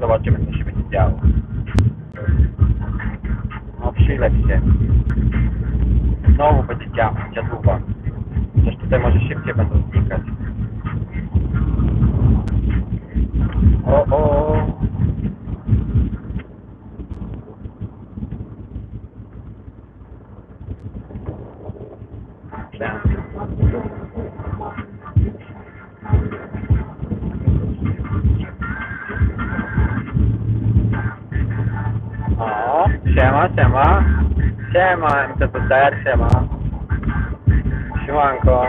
Zobaczymy, co się będzie działo. No, przyleć się. Znowu będzie działo, dziadłuba. Coś tutaj może szybciej będą znikać. O, o. O, Siema, MTPR, siema. Siemanko.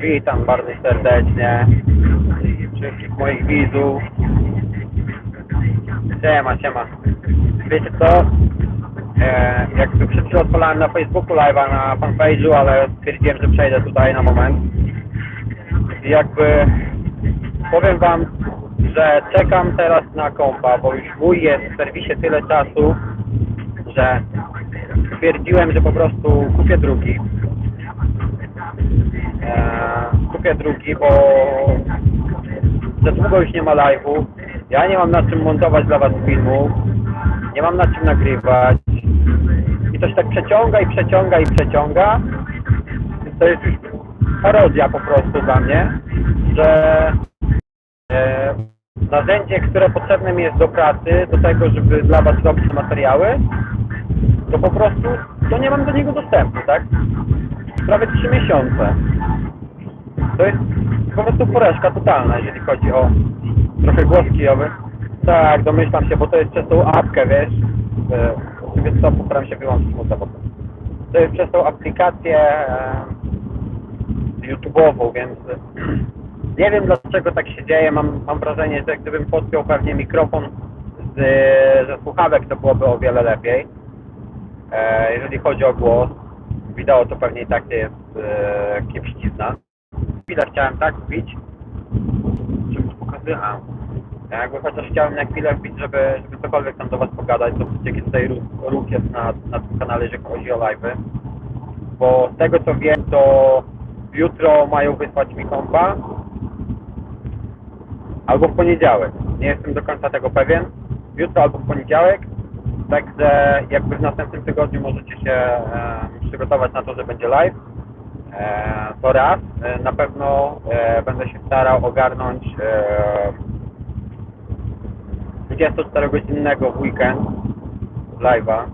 Witam bardzo serdecznie wszystkich moich widzów. Siema, siema. Wiecie co? E, jakby przed chwilą odpalałem na Facebooku live'a na fanpage'u, ale stwierdziłem, że przejdę tutaj na moment. I jakby powiem wam, że czekam teraz na kompa, bo już mój jest w serwisie tyle czasu, że stwierdziłem, że po prostu kupię drugi. Eee, kupię drugi, bo za długo już nie ma live'u. Ja nie mam na czym montować dla was filmów. Nie mam na czym nagrywać. I się tak przeciąga i przeciąga i przeciąga. To jest już parodia po prostu dla mnie, że e, narzędzie, które potrzebne mi jest do pracy, do tego, żeby dla Was robić materiały, to po prostu to nie mam do niego dostępu, tak? Prawie 3 miesiące. To jest po prostu porażka totalna, jeżeli chodzi o trochę głos kijowy. Tak, domyślam się, bo to jest przez tą apkę, wiesz. E, Wiesz co, postaram się wyłączyć mutę, bo to jest przez tą aplikację e, YouTube'ową, więc nie wiem dlaczego tak się dzieje. Mam, mam wrażenie, że gdybym podpiął pewnie mikrofon z, ze słuchawek, to byłoby o wiele lepiej. E, jeżeli chodzi o głos, wideo to pewnie i tak jest e, kiepścizna. Chwilę chciałem tak wbić, żeby to pokazywać. Ja jakby chociaż chciałem na chwilę wbić, żeby, żeby cokolwiek tam do Was pogadać, to jaki tutaj ruch, ruch jest na, na tym kanale, jeżeli chodzi o live'y. Bo z tego co wiem, to jutro mają wysłać mi kompa, albo w poniedziałek. Nie jestem do końca tego pewien. Jutro albo w poniedziałek. Także jakby w następnym tygodniu możecie się e, przygotować na to, że będzie live. E, to raz. E, na pewno e, będę się starał ogarnąć e, 24-godzinnego w weekend live'a.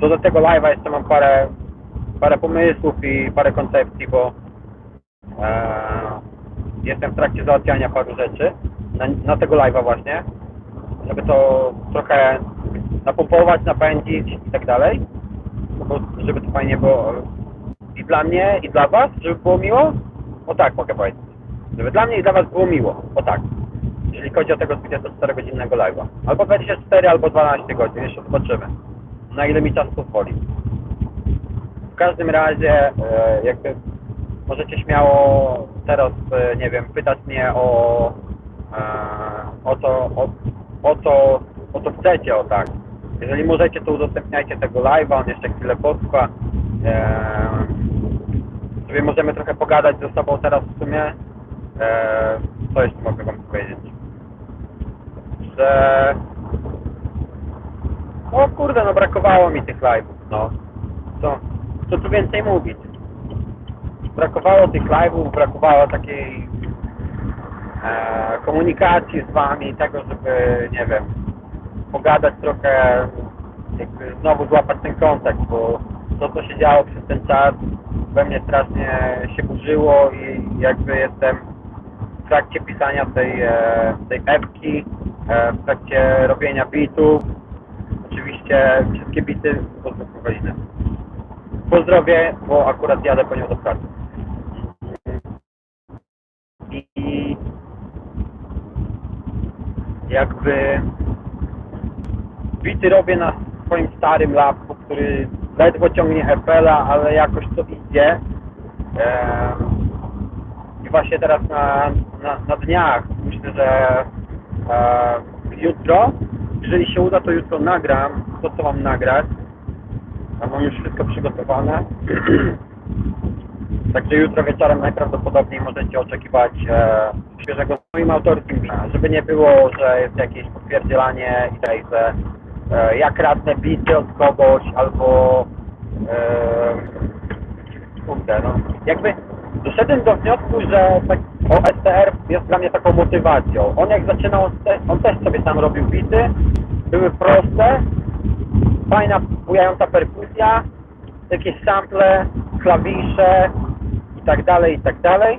Co do tego live'a jeszcze mam parę, parę pomysłów i parę koncepcji, bo e, jestem w trakcie załatwiania paru rzeczy na, na tego live'a właśnie, żeby to trochę napompować, napędzić i tak dalej, No żeby to fajnie było i dla mnie, i dla Was, żeby było miło, o tak mogę powiedzieć. Żeby dla mnie i dla Was było miło, o tak. Jeżeli chodzi o tego 24-godzinnego live'a. Albo 24, albo 12 godzin, jeszcze zobaczymy. Na ile mi czas pozwoli. W każdym razie, e, jakby możecie śmiało teraz, e, nie wiem, pytać mnie o, e, o to, o, o to, o to chcecie, o tak. Jeżeli możecie, to udostępniajcie tego live'a, on jeszcze chwilę potrwa. E, sobie możemy trochę pogadać ze sobą teraz w sumie. E, co jeszcze mogę wam powiedzieć? Że... O kurde, no brakowało mi tych live'ów, no. Co, co tu więcej mówić? Brakowało tych live'ów, brakowało takiej e, komunikacji z wami, tego, żeby, nie wiem, pogadać trochę, jakby znowu złapać ten kontakt, bo to, co się działo przez ten czas, we mnie strasznie się burzyło i jakby jestem w trakcie pisania tej, e, tej epki, e, w trakcie robienia bitów. Oczywiście wszystkie bity pozdrowię Ewelinę. Pozdrowię, bo akurat jadę po nią do pracy. I jakby bity robię na swoim starym lapku, który ledwo ciągnie FL-a, ale jakoś to idzie. I właśnie teraz na, na, na dniach myślę, że jutro, jeżeli się uda, to jutro nagram to, co mam nagrać. Mam już wszystko przygotowane. Także jutro wieczorem najprawdopodobniej możecie oczekiwać e, świeżego moim autorskim. Żeby nie było, że jest jakieś potwierdzenie i tutaj, że e, ja kradnę bity od kogoś albo e, kurde, no jakby doszedłem do wniosku, że tak OSTR jest dla mnie taką motywacją. On jak zaczynał, on, on też sobie tam robił bity, były proste, fajna, bujająca perkusja, jakieś sample, klawisze i tak dalej, i tak dalej.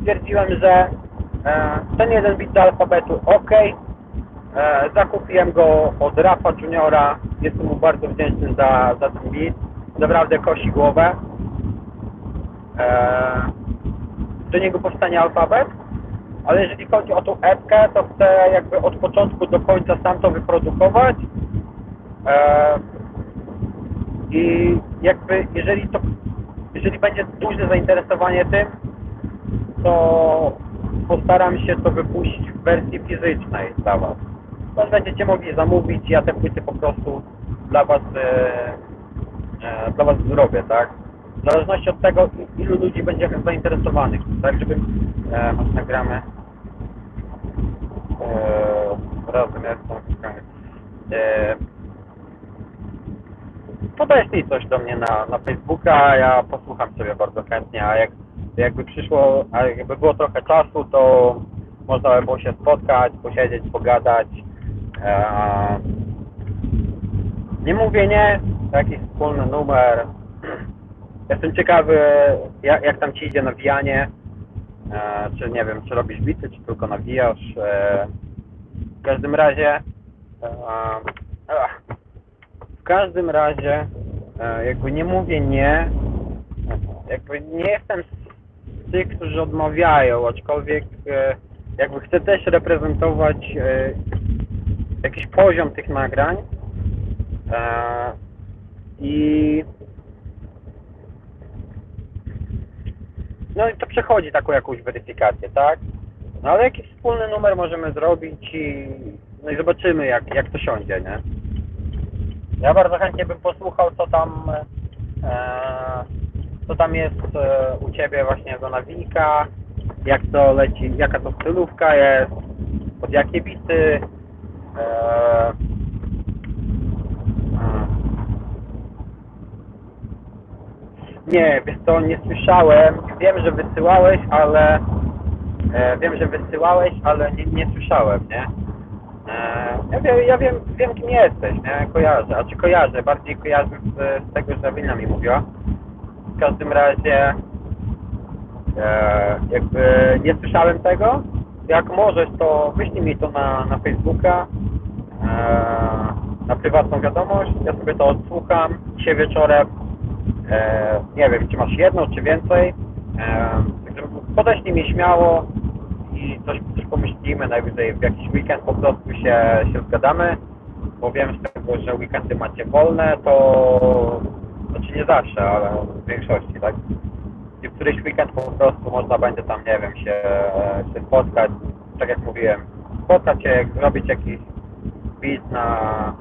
Stwierdziłem, że ten jeden bit do alfabetu ok. E, zakupiłem go od Rafa Juniora. Jestem mu bardzo wdzięczny za, za ten bit. Naprawdę kosi głowę. E, do niego powstanie alfabet, ale jeżeli chodzi o tą epkę, to chcę jakby od początku do końca sam to wyprodukować. E, I jakby jeżeli to, jeżeli będzie duże zainteresowanie tym, to postaram się to wypuścić w wersji fizycznej dla Was. To będziecie mogli zamówić, ja te płyty po prostu dla Was e, e, dla Was zrobię, tak? W zależności od tego, ilu ludzi będzie zainteresowanych, tak? Żeby e, nagramy e, razem jestem e, podeślij coś do mnie na, na Facebooka, ja posłucham sobie bardzo chętnie, a jak, jakby przyszło, a jakby było trochę czasu, to można by było się spotkać, posiedzieć, pogadać. E, nie mówię nie, jakiś wspólny numer. Jestem ciekawy, jak, jak tam ci idzie nawijanie. E, czy nie wiem, czy robisz bity, czy tylko nawijasz. E, w każdym razie w każdym razie jakby nie mówię nie, jakby nie jestem tych, którzy odmawiają, aczkolwiek e, jakby chcę też reprezentować e, jakiś poziom tych nagrań e, i no i to przechodzi taką jakąś weryfikację, tak? No ale jakiś wspólny numer możemy zrobić i no i zobaczymy jak, jak to siądzie, nie? Ja bardzo chętnie bym posłuchał, co tam, e, co tam jest e, u Ciebie właśnie do nawika, jak to leci, jaka to stylówka jest, pod jakie bity. E, nie, wiesz co, nie słyszałem. Wiem, że wysyłałeś, ale e, wiem, że wysyłałeś, ale nie, nie słyszałem, nie? E, Ja wiem, ja wiem, wiem kim jesteś, nie? Kojarzę, a czy kojarzę, bardziej kojarzę z, z tego, że Wina mi mówiła. W każdym razie e, jakby nie słyszałem tego. Jak możesz, to wyślij mi to na, na Facebooka, e, na prywatną wiadomość, ja sobie to odsłucham dzisiaj wieczorem. E, nie wiem, czy masz jedno, czy więcej. E, także podeślij mi śmiało i coś, coś pomyślimy, najwyżej w jakiś weekend po prostu się, się zgadamy, bo wiem z tego, że weekendy macie wolne, to znaczy nie zawsze, ale w większości, tak? I w któryś weekend po prostu można będzie tam, nie wiem, się, się spotkać, tak jak mówiłem, spotkać się, zrobić jakiś beat na,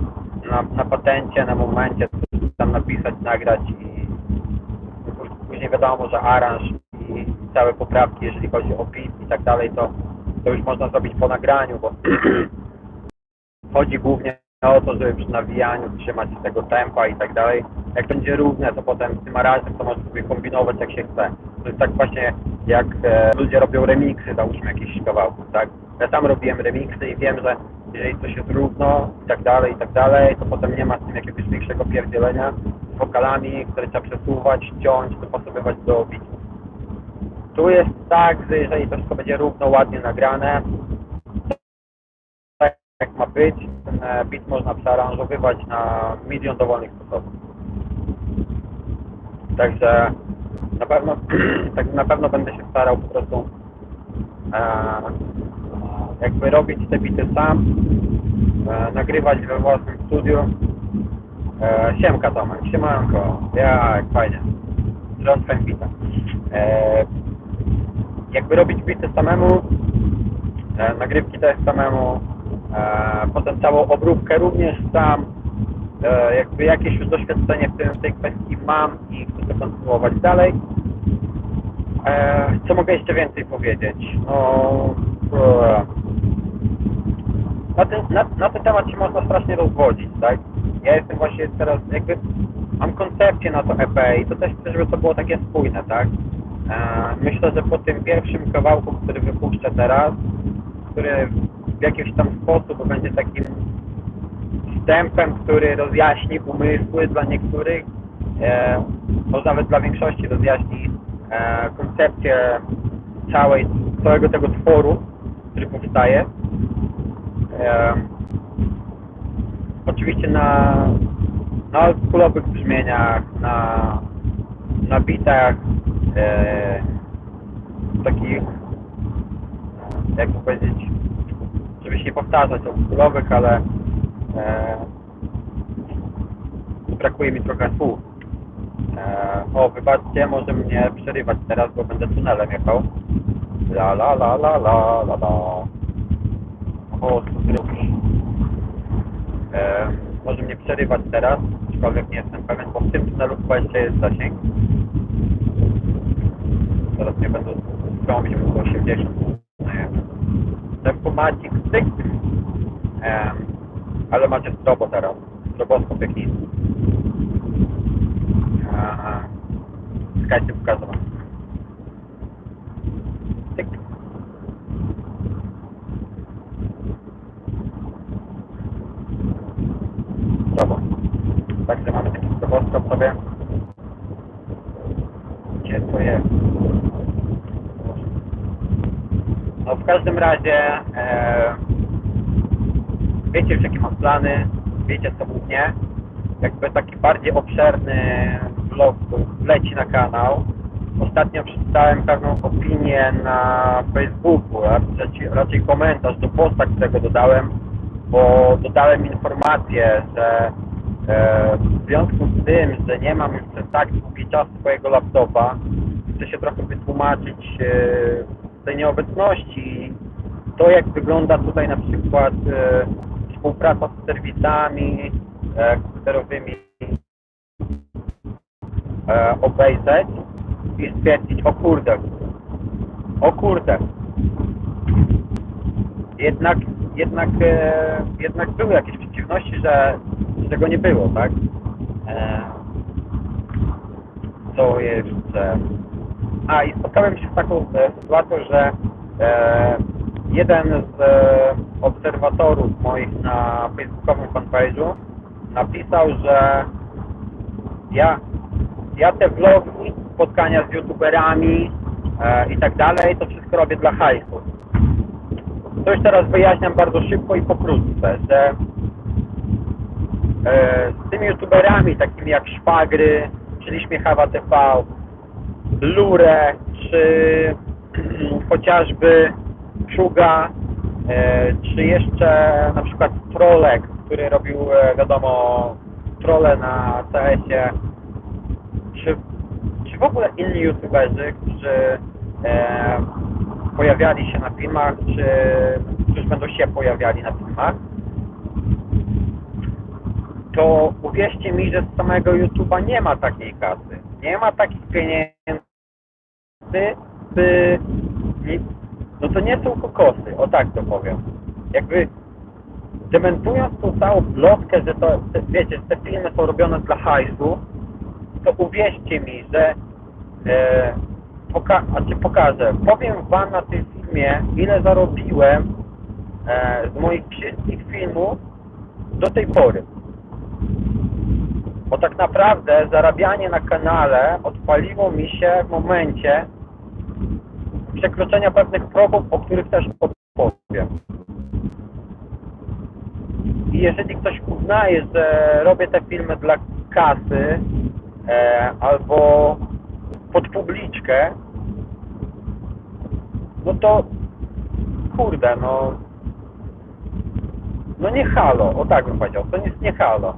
na, na patencie, na momencie, coś tam napisać, nagrać i później wiadomo, że aranż i całe poprawki, jeżeli chodzi o beat i tak dalej, to, to już można zrobić po nagraniu, bo chodzi głównie o to, żeby przy nawijaniu trzymać się tego tempa i tak dalej. Jak będzie równe, to potem z tym aranżem to można sobie kombinować jak się chce. To jest tak właśnie jak e, ludzie robią remiksy, załóżmy jakichś kawałków, tak? Ja sam robiłem remiksy i wiem, że jeżeli coś jest równo i tak dalej, i tak dalej, to potem nie ma z tym jakiegoś większego pierdzielenia z wokalami, które trzeba przesuwać, ciąć, dopasowywać do bitu. Tu jest tak, że jeżeli to wszystko będzie równo, ładnie nagrane, jak ma być, ten e, beat można przearanżowywać na milion dowolnych sposobów. Także na pewno, tak na pewno będę się starał po prostu e, jakby robić te bity sam, e, nagrywać we własnym studiu. E, siemka Tomek, siemanko, jak fajnie, John Fembita. E, jakby robić bity samemu, e, nagrywki też samemu, potem całą obróbkę również sam, e, jakby jakieś już doświadczenie w, tej kwestii mam i chcę to kontynuować dalej. E, co mogę jeszcze więcej powiedzieć? No, e, na, ten, na, na ten temat się można strasznie rozwodzić, tak? Ja jestem właśnie teraz, jakby mam koncepcję na to EP i to też chcę, żeby to było takie spójne, tak? E, myślę, że po tym pierwszym kawałku, który wypuszczę teraz, który w jakiś tam sposób będzie takim wstępem, który rozjaśni umysły dla niektórych, e, może nawet dla większości rozjaśni e, koncepcję całej, całego tego tworu, który powstaje. E, oczywiście na, na oldschoolowych brzmieniach, na, na bitach e, takich, jak to powiedzieć, się nie powtarzać oldschoolowych, ale e, brakuje mi trochę słów. E, o, wybaczcie, może mnie przerywać teraz, bo będę tunelem jechał. La la la la la la la. O, robisz? E, może mnie przerywać teraz, aczkolwiek nie jestem pewien, bo w tym tunelu chyba jeszcze jest zasięg. Teraz nie będę skromić, bo to 80. Tempomatic styk. E, ale macie strobo teraz. Stroboskop jakiś. Aha. Czekajcie, pokażę wam. Tyk. Strobo. Także mamy taki stroboskop sobie. Gdzie to jest? No w każdym razie e, wiecie już jakie mam plany, wiecie co mnie. Jakby taki bardziej obszerny vlog leci na kanał. Ostatnio przeczytałem pewną opinię na Facebooku, raczej, raczej komentarz do posta, którego dodałem, bo dodałem informację, że e, w związku z tym, że nie mam już przez tak długi czas swojego laptopa, chcę się trochę wytłumaczyć e, tej nieobecności to jak wygląda tutaj na przykład e, współpraca z serwisami e, komputerowymi e, obejrzeć i stwierdzić, o kurde, o kurde, jednak, jednak, e, jednak były jakieś przeciwności, że, tego nie było, tak? E, co jeszcze? A i spotkałem się z taką e, sytuacją, że e, jeden z e, obserwatorów moich na facebookowym fanpage'u napisał, że ja, ja te vlogi, spotkania z youtuberami e, i tak dalej, to wszystko robię dla hajsu. To już teraz wyjaśniam bardzo szybko i pokrótce, że e, z tymi youtuberami takimi jak Szwagry, czyli Śmiechawa TV, Lure, czy chociażby Czuga, e, czy jeszcze na przykład Trolek, który robił, e, wiadomo, trole na CS-ie, czy, czy w ogóle inni youtuberzy, którzy e, pojawiali się na filmach, czy którzy będą się pojawiali na filmach, to uwierzcie mi, że z samego YouTube'a nie ma takiej kasy. Nie ma takich pieniędzy, by... nie- No to nie są kokosy, o tak to powiem. Jakby dementując tą całą plotkę, że to, te, wiecie, te filmy są robione dla hajsu, to uwierzcie mi, że e, poka znaczy pokażę, powiem Wam na tym filmie, ile zarobiłem e, z moich wszystkich filmów do tej pory. Bo tak naprawdę zarabianie na kanale odpaliło mi się w momencie przekroczenia pewnych progów, o których też opowiem. I jeżeli ktoś uznaje, że robię te filmy dla kasy e, albo pod publiczkę, no to kurde, no no nie halo, o tak bym powiedział, to jest nie halo.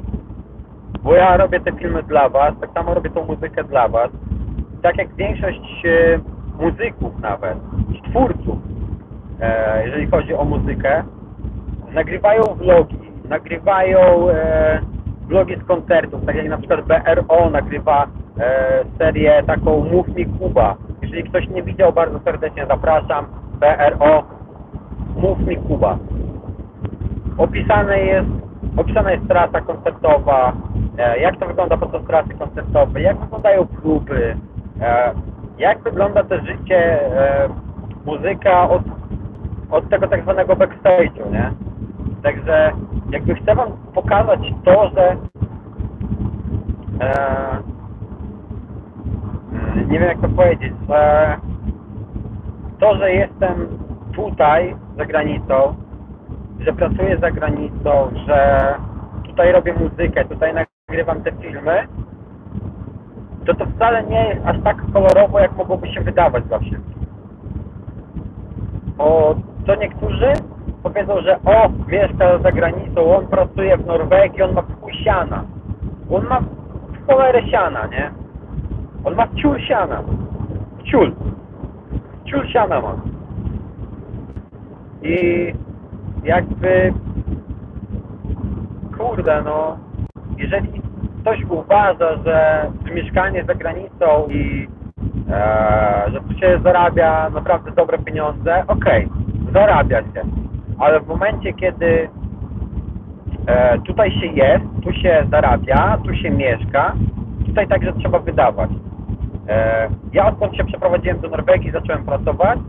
Bo ja robię te filmy dla Was, tak samo robię tą muzykę dla Was. Tak jak większość e, muzyków nawet, czy twórców, e, jeżeli chodzi o muzykę, nagrywają vlogi, nagrywają e, vlogi z koncertów, tak jak na przykład BRO nagrywa serię taką Mów mi Kuba, Jeżeli ktoś nie widział, bardzo serdecznie zapraszam. PRO Mów mi Kuba. Opisane jest, opisana jest trasa koncertowa, e, jak to wygląda podczas trasy koncertowej, jak wyglądają kluby, e, jak wygląda to życie e, muzyka od, od tego tak zwanego backstage'u, nie? Także jakby chcę Wam pokazać to, że nie wiem jak to powiedzieć, że to, że jestem tutaj za granicą, że pracuję za granicą, że tutaj robię muzykę, tutaj nagrywam te filmy, to to wcale nie jest aż tak kolorowo, jak mogłoby się wydawać dla wszystkich. Bo to niektórzy powiedzą, że o, mieszka za granicą, on pracuje w Norwegii, on ma siana. On ma cholerę siana, nie? On ma ciul siana. Ciul. Ciul siana ma. I jakby kurde no jeżeli ktoś uważa, że mieszkanie za granicą i e, że tu się zarabia naprawdę dobre pieniądze, okej, zarabia się, ale w momencie kiedy e, tutaj się jest, tu się zarabia, tu się mieszka, tutaj także trzeba wydawać. E, ja odkąd się przeprowadziłem do Norwegii, zacząłem pracować,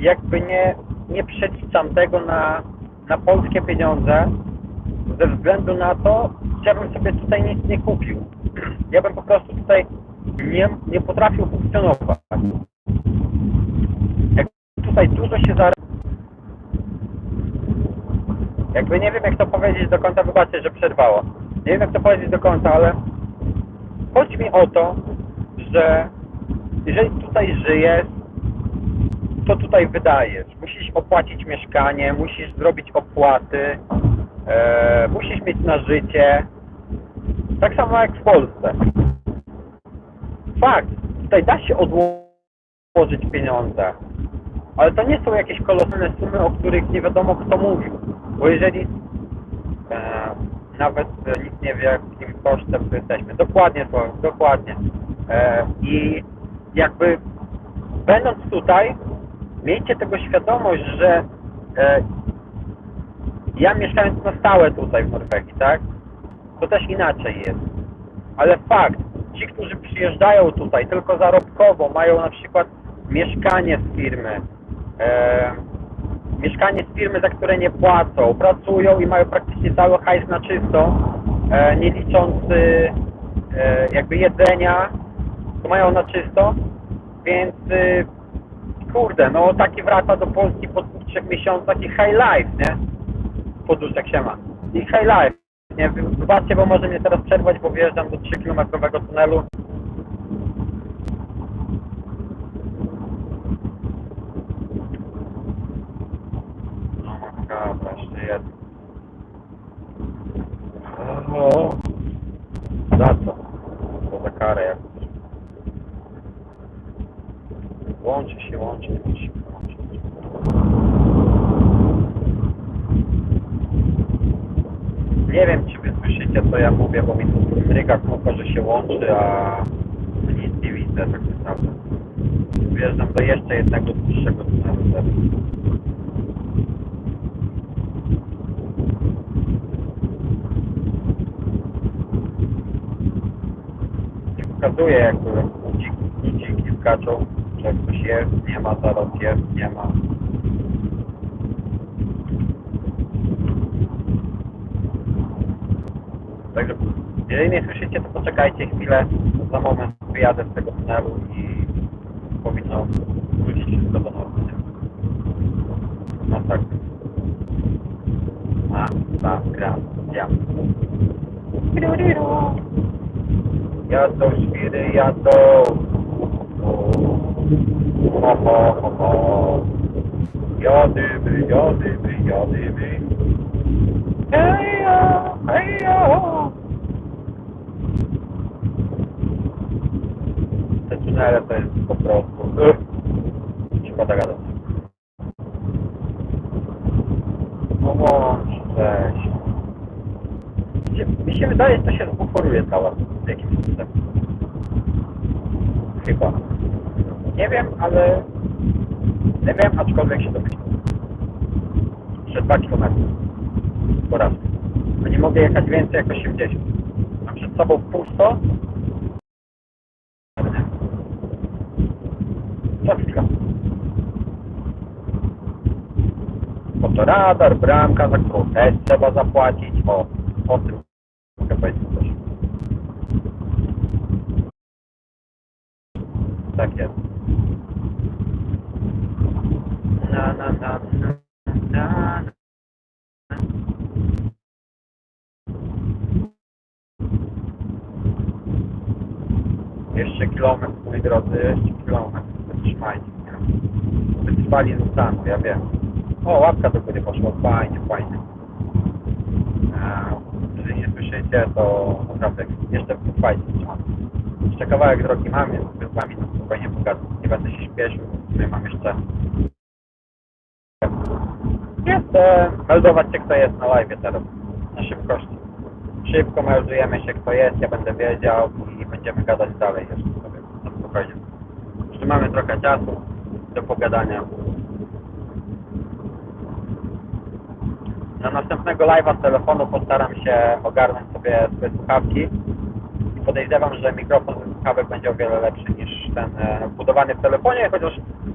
jakby nie, nie przeliczam tego na, na polskie pieniądze, ze względu na to, że ja bym sobie tutaj nic nie kupił. Ja bym po prostu tutaj nie, nie potrafił funkcjonować. Jak tutaj dużo się zarabia, jakby nie wiem jak to powiedzieć do końca, wybaczcie, że przerwało. Nie wiem jak to powiedzieć do końca, ale chodzi mi o to, że jeżeli tutaj żyjesz, to tutaj wydajesz. Musisz opłacić mieszkanie, musisz zrobić opłaty, e, musisz mieć na życie. Tak samo jak w Polsce. Fakt, tutaj da się odłożyć pieniądze, ale to nie są jakieś kolosalne sumy, o których nie wiadomo kto mówił. Bo jeżeli e, nawet nikt nie wie, jakim kosztem tu jesteśmy. Dokładnie dokładnie. E, I jakby będąc tutaj, miejcie tego świadomość, że e, ja mieszkając na stałe tutaj w Norwegii, tak? To też inaczej jest. Ale fakt, ci, którzy przyjeżdżają tutaj tylko zarobkowo, mają na przykład mieszkanie z firmy, e, mieszkanie z firmy, za które nie płacą, pracują i mają praktycznie cały hajs na czysto, e, nie licząc e, e, jakby jedzenia, to mają na czysto, więc e, kurde, no taki wraca do Polski po dwóch, trzech miesiącach i high life, nie? Poduszek się ma. I high life. Nie, wy- wybaczcie, bo może mnie teraz przerwać, bo wjeżdżam do 3-kilometrowego tunelu. No makabra, za co? Za karę jakąś. Łączy się, łączy, nie musi się. Nie wiem, czy wy słyszycie, co ja mówię, bo mi tu mryga kółko, że się łączy, a nic nie widzę tak naprawdę. Wjeżdżam do jeszcze jednego dłuższego tunelu pokazuje, jakby dziki, dziki skaczą, że ktoś jest, nie ma, zaraz jest, nie ma. Także jeżeli nie słyszycie, to poczekajcie chwilę, za moment wyjadę z tego tunelu i powinno wrócić wszystko do normy. No tak. A, ta, gra, ja. Jadą świry, jadą. Ho, ho, ho, ho. Jadymy, jadymy, jadymy. Hejo, hejo. Te tunele to jest po prostu... Uff, szkoda gadać. Łącz, weź. Mi się wydaje, że to się zbuforuje cała z jakimś cudem. Chyba. Nie wiem, ale... Nie wiem, aczkolwiek się domyślam. Jeszcze 2 km. Po raz. Bo nie mogę jechać więcej jak 80. Mam przed sobą pusto. Co chwila. Fotoradar, bramka, za którą też trzeba zapłacić. O, o tym mogę powiedzieć coś. Tak jest. Na, na, na, na, na. Jeszcze kilometr, moi drodzy, jeszcze kilometr. Wytrzymajcie mnie. Wytrwali zostaną, ja wiem. O, łapka do góry poszła, fajnie, fajnie. Jeżeli nie słyszycie, to naprawdę jeszcze fajnie trzymam. Jeszcze kawałek drogi mam, więc z wami spokojnie pogadam. Nie będę się śpieszył, tutaj mam jeszcze Chcę meldować się, kto jest na live teraz, na szybkości. Szybko meldujemy się, kto jest, ja będę wiedział i będziemy gadać dalej jeszcze sobie, na spokojnie. Jeszcze mamy trochę czasu do pogadania. Na następnego live'a z telefonu postaram się ogarnąć sobie swoje słuchawki podejrzewam, że mikrofon ze słuchawek będzie o wiele lepszy niż ten e, wbudowany w telefonie, chociaż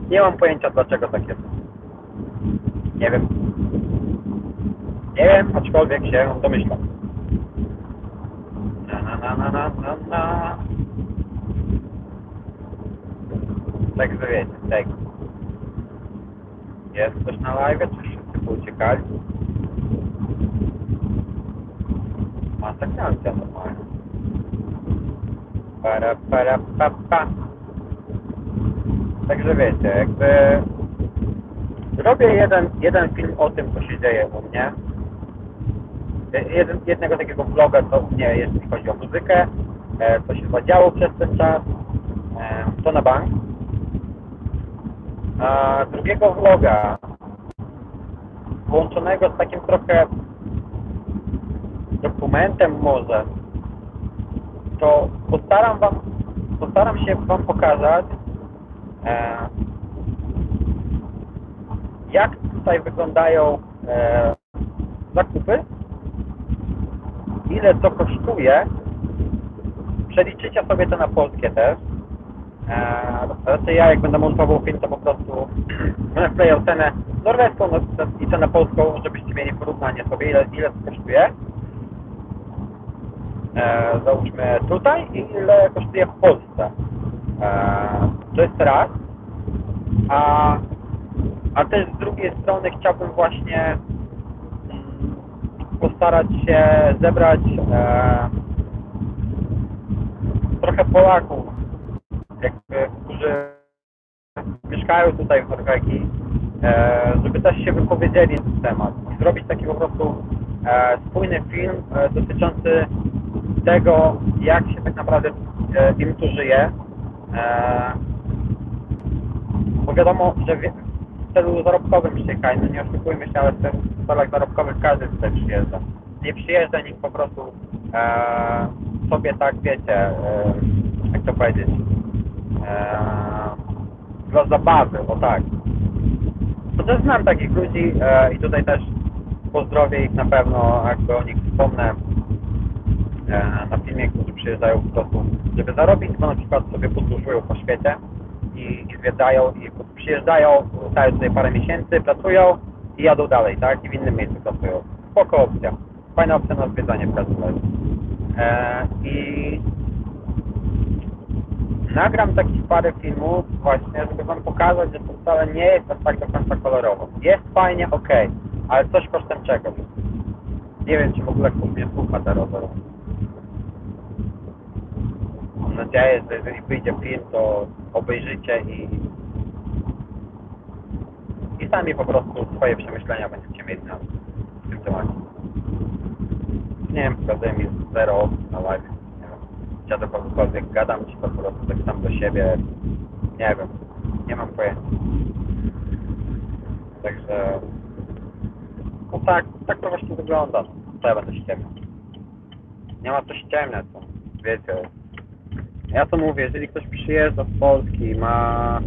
nie mam pojęcia dlaczego tak jest. Nie wiem. Nie wiem, aczkolwiek się domyślam. Na na na na na na na. Także wiecie, tak. Jest ktoś na live, czy wszyscy pouciekali? Masakrancja normalnie. Para, para, pa, pa. Także wiecie, jakby robię jeden, jeden film o tym, co się dzieje u mnie. Jeden, jednego takiego vloga, co u mnie, jeśli chodzi o muzykę, e, co się zadziało przez ten czas, e, to na bank. A drugiego vloga, połączonego z takim trochę dokumentem może, to postaram wam, postaram się wam pokazać, e, jak tutaj wyglądają e, zakupy, ile to kosztuje, przeliczycie sobie to na polskie też. E, raczej ja jak będę montował film, to po prostu będę wklejał cenę norweską no, i cenę polską, żebyście mieli porównanie sobie, ile, ile to kosztuje. E, załóżmy tutaj i ile kosztuje w Polsce. E, to jest raz. A a też z drugiej strony chciałbym właśnie mm, postarać się zebrać e, trochę Polaków, jakby, którzy mieszkają tutaj w Norwegii, e, żeby też się wypowiedzieli na ten temat i zrobić taki po prostu e, spójny film e, dotyczący tego, jak się tak naprawdę e, im tu żyje. E, bo wiadomo, że w celu zarobkowym przyjechali, no nie oszukujmy się, ale w celu- celach zarobkowych każdy tutaj przyjeżdża. Nie przyjeżdża nikt po prostu e, sobie tak, wiecie, e, jak to powiedzieć, e, dla zabawy, o tak. Też znam takich ludzi e, i tutaj też pozdrowię ich na pewno, jakby o nich wspomnę e, na filmie, którzy przyjeżdżają po prostu, żeby zarobić, bo na przykład sobie podróżują po świecie i, i zwiedzają i przyjeżdżają, stają tutaj parę miesięcy, pracują i jadą dalej, tak? I w innym miejscu pracują. Spoko opcja. Fajna opcja na zwiedzanie w każdym razie. I nagram takich parę filmów właśnie, żeby wam pokazać, że to wcale nie jest tak do końca kolorowo. Jest fajnie, ok, ale coś kosztem czegoś. Nie wiem, czy w ogóle ktoś mnie słucha teraz. Mam nadzieję, że jeżeli wyjdzie film, to obejrzycie i i sami po prostu swoje przemyślenia będziecie mieli na tym temacie. Nie wiem, pokazuję mi zero na live. Nie wiem, ja do gadam, czy to po prostu tak sam do siebie. Nie wiem. Nie mam pojęcia. Także... No tak, tak to właśnie wygląda. Co ja będę ściemniał? Nie ma co ściemniać, to wiecie. Ja to mówię, jeżeli ktoś przyjeżdża z Polski, ma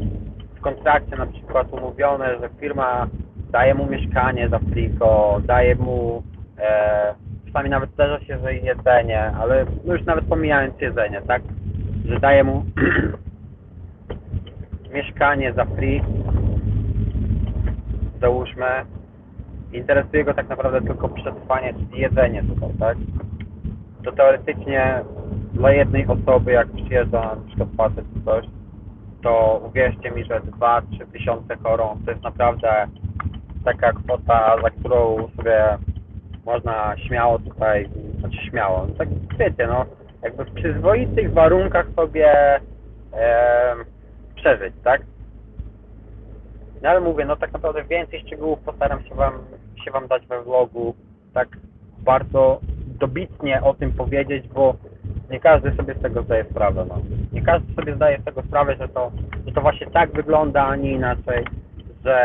w kontrakcie na przykład umówione, że firma daje mu mieszkanie za friko, daje mu e, czasami nawet zdarza się, że jedzenie, ale no już nawet pomijając jedzenie, tak? Że daje mu mieszkanie za free, załóżmy, interesuje go tak naprawdę tylko przetrwanie, czyli jedzenie tutaj, tak? To teoretycznie dla jednej osoby, jak przyjeżdża na przykład facet czy coś, to uwierzcie mi, że 2-3 tysiące koron to jest naprawdę taka kwota, za którą sobie można śmiało tutaj, znaczy śmiało, no tak wiecie, no jakby w przyzwoitych warunkach sobie em, przeżyć, tak? No ale mówię, no tak naprawdę więcej szczegółów postaram się wam, się wam dać we vlogu, tak bardzo dobitnie o tym powiedzieć, bo nie każdy sobie z tego zdaje sprawę, no. Nie każdy sobie zdaje z tego sprawę, że to, że to właśnie tak wygląda, a nie inaczej, że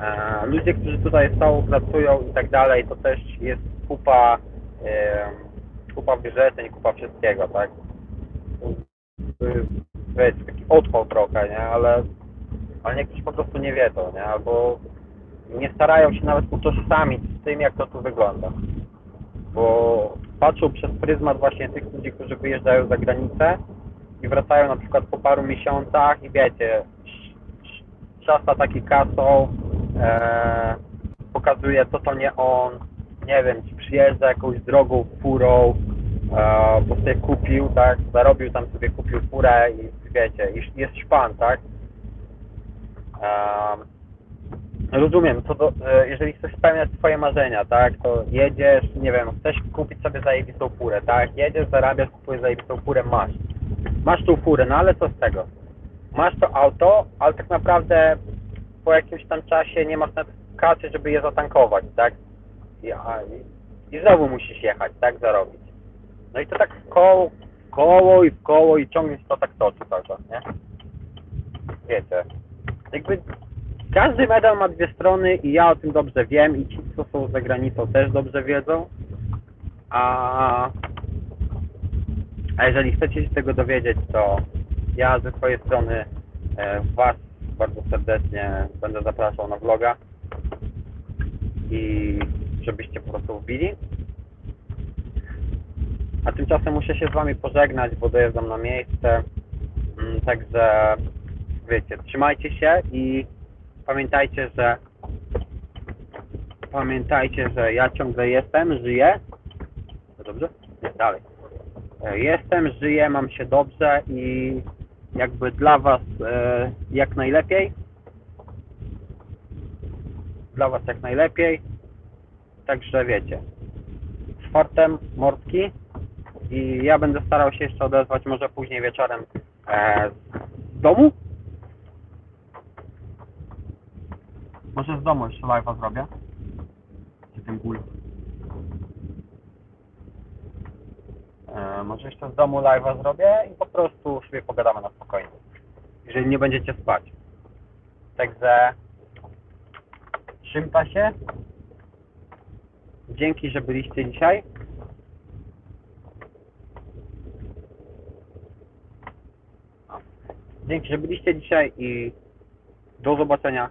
e, ludzie, którzy tutaj są, pracują i tak dalej, to też jest kupa, e, kupa wyrzeczeń, kupa wszystkiego, tak? Wiecie, taki odpał trochę, nie? Ale, ale niektórzy po prostu nie wiedzą, nie? Albo nie starają się nawet utożsamić z tym, jak to tu wygląda. Bo patrzą przez pryzmat właśnie tych ludzi, którzy wyjeżdżają za granicę i wracają na przykład po paru miesiącach i wiecie, trzasta taki kasą, e, pokazuje co to nie on, nie wiem, czy przyjeżdża jakąś drogą furą, e, bo sobie kupił, tak, zarobił tam sobie, kupił furę i wiecie, jest szpan, tak. Em, Rozumiem, to do, e, jeżeli chcesz spełniać swoje marzenia, tak, to jedziesz, nie wiem, chcesz kupić sobie zajebistą furę, tak, jedziesz, zarabiasz, kupujesz zajebistą furę, masz. Masz tą furę, no ale co z tego? Masz to auto, ale tak naprawdę po jakimś tam czasie nie masz nawet kasy, żeby je zatankować, tak? I, i, znowu musisz jechać, tak, zarobić. No i to tak w koło, w koło i w koło i ciągnie się to tak toczy cały czas, nie? Wiecie, jakby każdy medal ma dwie strony i ja o tym dobrze wiem i ci, co są za granicą też dobrze wiedzą. A, a jeżeli chcecie się tego dowiedzieć, to ja ze swojej strony e, Was bardzo serdecznie będę zapraszał na vloga i żebyście po prostu wbili. A tymczasem muszę się z Wami pożegnać, bo dojeżdżam na miejsce. Mm, Także wiecie, trzymajcie się i pamiętajcie, że pamiętajcie, że ja ciągle jestem, żyję. To dobrze? Nie, dalej. E, Jestem, żyję, mam się dobrze i jakby dla Was e, jak najlepiej. Dla Was jak najlepiej. Także wiecie. Z fartem mordki i ja będę starał się jeszcze odezwać może później wieczorem e, z domu. Może z domu jeszcze live'a zrobię. Gdzie ten ból? E, może jeszcze z domu live'a zrobię i po prostu sobie pogadamy na spokojnie. Jeżeli nie będziecie spać. Także trzymta się. Dzięki, że byliście dzisiaj. Dzięki, że byliście dzisiaj i do zobaczenia,